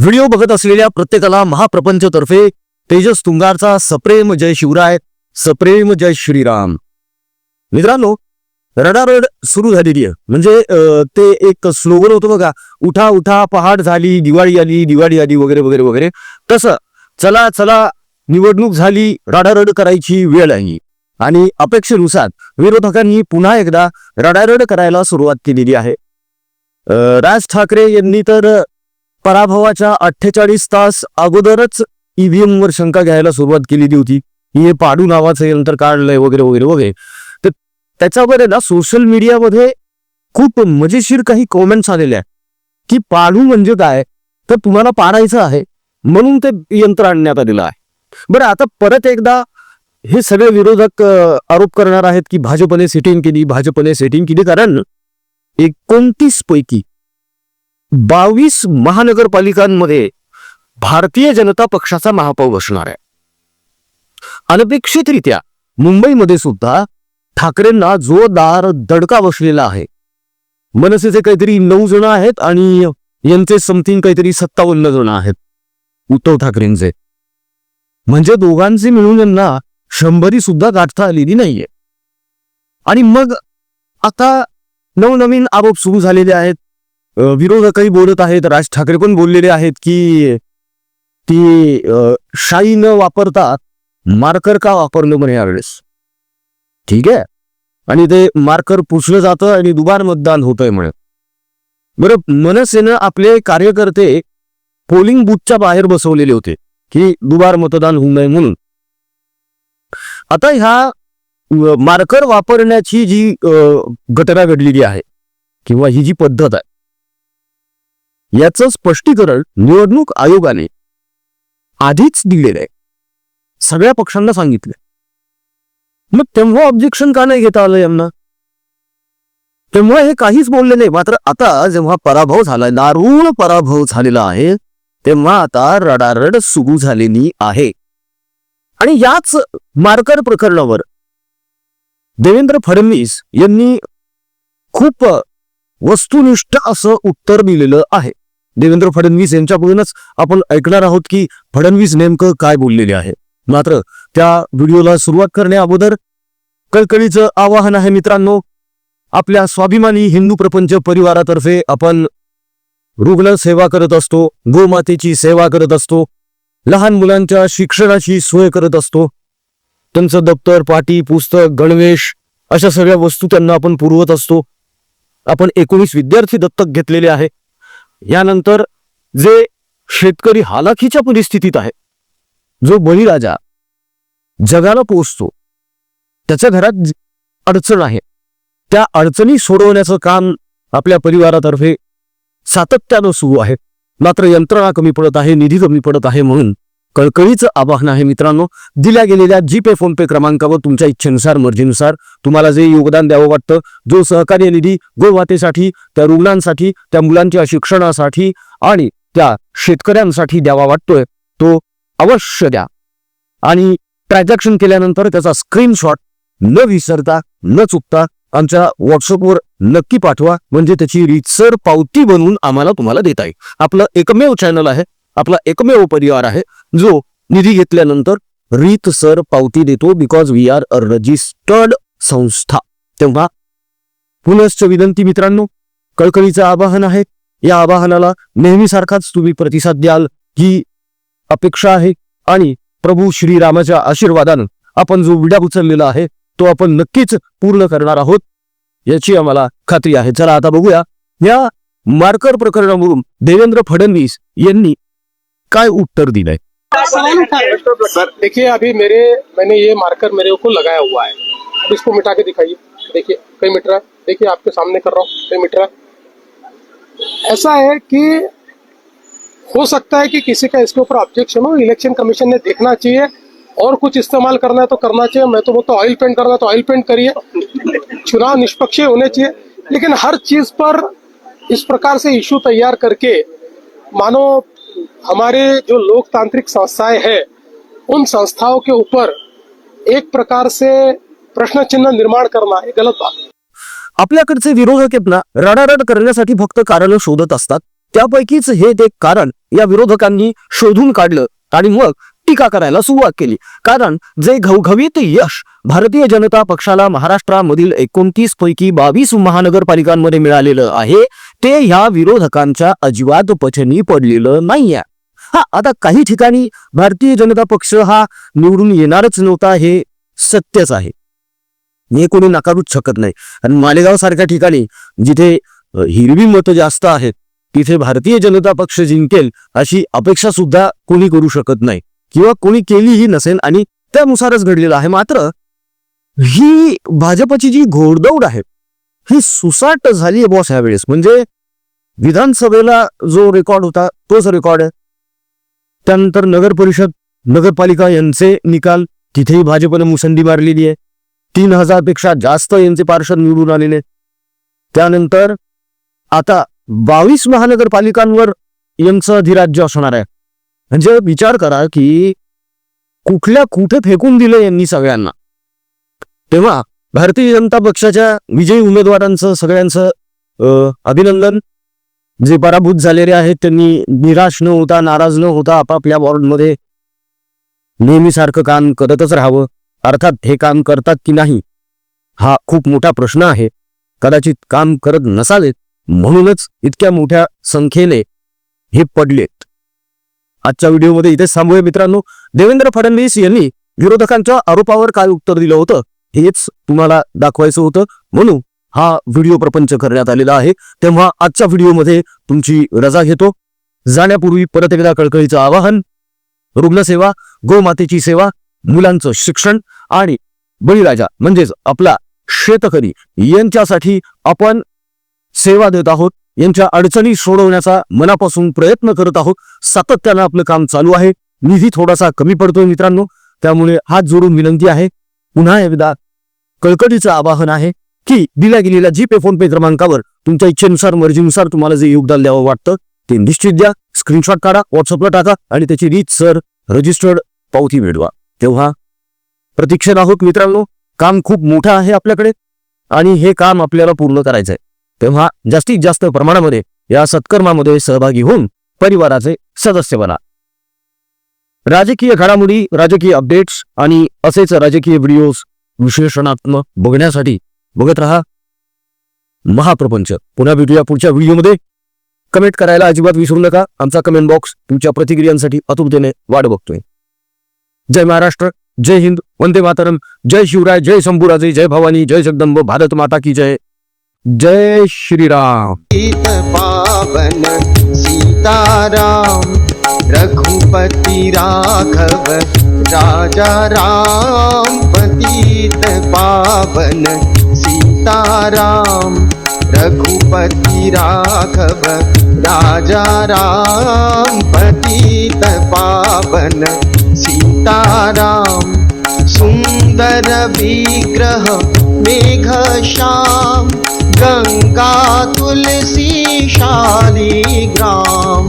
Video बघत असलेल्या प्रत्येकाला महाप्रपंचतर्फे तेजस तुंगारचा सप्रेम जय शिवराय सप्रेम जय श्रीराम. मित्रांनो रडारड सुरू झालेली आहे. म्हणजे ते एक स्लोगन होतं बघा उठा उठा पहाट झाली दिवाळी आली दिवाळी आली वगैरे वगैरे वगैरे. तसं चला चला निवडणूक झाली रडारड करायची वेळ आहे. आणि अपेक्षेनुसार विरोधकांनी पुन्हा एकदा रडारड करायला सुरुवात केलेली आहे. राज ठाकरे यांनी तर पराभवाच्या अठ्ठेचाळीस तास अगोदरच ईव्हीएम वर शंका घ्यायला सुरुवात केलेली होती. की हे पाडू नावाचं यंत्र काढलंय वगैरे वगैरे वगैरे. तर त्याच्यावर आहे ना सोशल मीडियामध्ये खूप मजेशीर काही कॉमेंट्स आलेले आहेत. की पाडू म्हणजे काय? तर तुम्हाला पाडायचं आहे. म्हणून ते यंत्र आणण्यात आलेलं आहे. बरं आता परत एकदा हे सगळे विरोधक आरोप करणार आहेत की भाजपने सेटिंग केली भाजपने सेटिंग केली. कारण एकोणतीस पैकी बावीस महानगरपालिकांमध्ये भारतीय जनता पक्षाचा महापौर बसणार आहे. अनपेक्षितरित्या मुंबईमध्ये सुद्धा ठाकरेंना जोरदार दडका बसलेला आहे. मनसेचे काहीतरी नऊ जण आहेत आणि यांचे समथिंग काहीतरी सत्तावन्न जण आहेत उद्धव ठाकरेंचे. म्हणजे दोघांचे मिळून यांना शंभरी सुद्धा गाठता आलेली नाहीये. आणि मग आता नवनवीन आरोप सुरू झालेले आहेत. विरोधकही बोलत आहेत. राज ठाकरे पण बोललेले आहेत की ती शाई न वापरता मार्कर का वापरलं म्हणे यावेळेस ठीक आहे? आणि ते मार्कर पुसलं जातं आणि दुबार मतदान होतंय म्हणे. बरं मनसेनं आपले कार्यकर्ते पोलिंग बूथच्या बाहेर बसवलेले होते की दुबार मतदान होऊ नये म्हणून. आता ह्या मार्कर वापरण्याची जी घटना घडलेली आहे किंवा ही जी पद्धत आहे याचं स्पष्टीकरण निवडणूक आयोगाने आधीच दिलेलं आहे सगळ्या पक्षांना सांगितलं मग तेव्हा ऑब्जेक्शन का नाही घेता आलं यांना? तेव्हा हे काहीच बोलले नाही. मात्र आता जेव्हा पराभव झालाय दारुण पराभव झालेला आहे तेव्हा आता रडारड सुरू झालेली आहे. आणि याच मार्कर प्रकरणावर देवेंद्र फडणवीस यांनी खूप वस्तुनिष्ठ असं उत्तर दिलेलं आहे. देवेंद्र फडणवीस यांच्याकडूनच आपण ऐकणार आहोत की फडणवीस नेमकं काय बोललेले आहे. मात्र त्या व्हिडिओला सुरुवात करण्या अगोदर कळकळीचं आवाहन आहे मित्रांनो आपल्या स्वाभिमानी हिंदू प्रपंच परिवारातर्फे आपण रुग्ण सेवा करत असतो गोमातेची सेवा करत असतो लहान मुलांच्या शिक्षणाची सोय करत असतो. त्यांचं दप्तर पाटी पुस्तक गणवेश अशा सगळ्या वस्तू त्यांना आपण पुरवत असतो. आपण एकोणीस विद्यार्थी दत्तक घेतलेले आहे. यानंतर जे शेतकरी हालाखीच्या परिस्थितीत आहे जो बळीराजा जगाला पोचतो त्याच्या घरात अडचण आहे त्या अडचणी सोडवण्याचं काम आपल्या परिवारातर्फे सातत्यानं सुरू आहे. मात्र यंत्रणा कमी पडत आहे निधी कमी पडत आहे म्हणून कळकळीचं आवाहन आहे मित्रांनो. दिल्या गेलेल्या जीपे फोन पे क्रमांकावर तुमच्या इच्छेनुसार मर्जीनुसार तुम्हाला जे योगदान द्यावं वाटतं जो सहकार्य निधी गोवातेसाठी त्या रुग्णांसाठी त्या मुलांच्या शिक्षणासाठी आणि त्या शेतकऱ्यांसाठी द्यावा वाटतोय तो अवश्य द्या. आणि ट्रान्झॅक्शन केल्यानंतर त्याचा स्क्रीनशॉट न विसरता न चुकता आमच्या व्हॉट्सअपवर नक्की पाठवा. म्हणजे त्याची रीतसर पावती बनवून आम्हाला तुम्हाला देता येईल. आपलं एकमेव चॅनल आहे आपला एकमेव परिवार आहे जो निधी घेतल्यानंतर रीतसर पावती देतो because we are a registered संस्था. तेव्हा पुनश्च विनंती मित्रांनो कळकळीचं आवाहन आहे. या आवाहनाला नेहमीसारखाच तुम्ही प्रतिसाद द्याल ही अपेक्षा आहे. आणि प्रभू श्रीरामाच्या आशीर्वादानं आपण जो विडा उचललेला आहे तो आपण नक्कीच पूर्ण करणार आहोत याची आम्हाला खात्री आहे. चला आता बघूया. या मार्कर प्रकरणावरून देवेंद्र फडणवीस यांनी काय उत्तर दिलंय? सर देखिए अभी मेरे मैंने ये मार्कर मेरे को लगाया हुआ है। अब इसको मिटा के दिखाइए। देखिए कहीं मिट रहा है? देखिए आपके सामने कर रहा हूँ। कहीं मिट रहा है? ऐसा है कि हो सकता है कि किसी का इसके ऊपर ऑब्जेक्शन हो। इलेक्शन कमीशन ने देखना चाहिए और कुछ इस्तेमाल करना है तो करना चाहिए। मैं तो बोलता ऑयल पेंट करना है तो ऑयल पेंट करिए। चुनाव निष्पक्ष होने चाहिए। लेकिन हर चीज़ पर इस प्रकार से इशू तैयार करके मानो हमारे जो लोकतांत्रिक संस्थाएं हैं उन संस्थाओं के ऊपर एक प्रकार से प्रश्न चिन्ह निर्माण करना ये गलत बात है। आपल्याकडचे विरोधक आहेत ना रडारड करण्यासाठी फक्त कारण शोधत असतात. त्यापैकीच हे एक कारण या विरोधकांनी शोधून काढलं. आणि मग टीका करायला सुरुवात केली. कारण जे घवघवीत यश भारतीय जनता पक्षाला महाराष्ट्रामधील एकोणतीस पैकी बावीस महानगरपालिकांमध्ये मिळालेलं आहे ते ह्या विरोधकांच्या अजिबात पचनी पडलेलं नाहीये. हा आता काही ठिकाणी भारतीय जनता पक्ष हा निवडून येणारच नव्हता हे सत्यच आहे. हे कोणी नाकारूच शकत नाही. आणि मालेगाव सारख्या ठिकाणी जिथे हिरवी मतं जास्त आहेत तिथे भारतीय जनता पक्ष जिंकेल अशी अपेक्षा सुद्धा कोणी करू शकत नाही. किंवा कोणी केलीही नसेल आणि त्यानुसारच घडलेलं आहे. मात्र ही भाजपची जी घोडदौड आहे ही सुसाट झाली आहे बॉस ह्यावेळेस. म्हणजे विधानसभेला जो रेकॉर्ड होता तोच रेकॉर्ड आहे. त्यानंतर नगर परिषद नगरपालिका यांचे निकाल तिथेही भाजपने मुसंडी मारलेली आहे. तीन हजारपेक्षा जास्त यांचे पार्षद निवडून आलेले त्यानंतर आता बावीस महानगरपालिकांवर यांचं अधिराज्य असणार आहे. म्हणजे विचार करा की कुठल्या कुठे फेकून दिलं यांनी सगळ्यांना? तेव्हा भारतीय जनता पक्षाच्या विजयी उमेदवारांचं सगळ्यांचं अभिनंदन. जे पराभूत झालेले आहेत त्यांनी निराश न होता नाराज न होता आपापल्या वॉर्डमध्ये नेहमीसारखं काम करतच राहावं. अर्थात हे काम करतात की नाही हा खूप मोठा प्रश्न आहे. कदाचित काम करत नसावेत म्हणूनच इतक्या मोठ्या संख्येने हे पडलेत. आजच्या व्हिडिओमध्ये इथेच थांबूया मित्रांनो. देवेंद्र फडणवीस यांनी विरोधकांच्या आरोपावर काय उत्तर दिलं होतं हेच तुम्हाला दाखवायचं होतं. म्हणून हा व्हिडिओ प्रपंच करण्यात आलेला आहे. तेव्हा आजच्या व्हिडिओमध्ये तुमची रजा घेतो. जाण्यापूर्वी परत एकदा कळकळीचं आवाहन रुग्णसेवा गोमातेची सेवा मुलांचं शिक्षण आणि बळीराजा म्हणजेच आपला शेतकरी यांच्यासाठी आपण सेवा देत आहोत. यांच्या अडचणी सोडवण्याचा मनापासून प्रयत्न करत आहोत. सातत्यानं आपलं काम चालू आहे. निधी थोडासा कमी पडतोय मित्रांनो. त्यामुळे हात जोडून विनंती आहे. पुन्हा एकदा कळकटीचं आवाहन आहे की दिल्या गेलेल्या जी पे फोन पे क्रमांकावर तुमच्या इच्छेनुसार मर्जीनुसार तुम्हाला जे योगदान द्यावं वाटतं ते निश्चित द्या. स्क्रीनशॉट काढा व्हॉट्सअपला टाका आणि त्याची रीत सर रजिस्टर्ड पावती मिळवा. तेव्हा प्रतीक्षेत आहोत मित्रांनो काम खूप मोठं आहे आपल्याकडे आणि हे काम आपल्याला पूर्ण करायचं आहे तेव्हा जास्तीत जास्त प्रमाणामध्ये या सत्कर्मामध्ये सहभागी होऊन परिवाराचे सदस्य बना. राजकीय घडामोडी राजकीय अपडेट्स आणि असेच राजकीय व्हिडिओज विश्लेषणात्मक बघण्यासाठी बघत रहा. महाप्रपंच. पुन्हा भेटूया पुढच्या व्हिडिओमध्ये कमेंट करायला अजिबात विसरू नका. आमचा कमेंट बॉक्स तुमच्या प्रतिक्रियांसाठी अतुरतेने वाट बघतोय. जय महाराष्ट्र जय हिंद वंदे मातरम जय शिवराय जय शंभूराजे जय भवानी जय जगदंब भारत माता की जय. जय श्रीराम। गीत पावन सीताराम रघुपति राघव राजा राम पतित पावन सीताराम रघुपति राघव राजा राम पतित पावन सीताराम। सुन्दर विग्रह मेघ श्याम गंगा तुलसी शालिग्राम।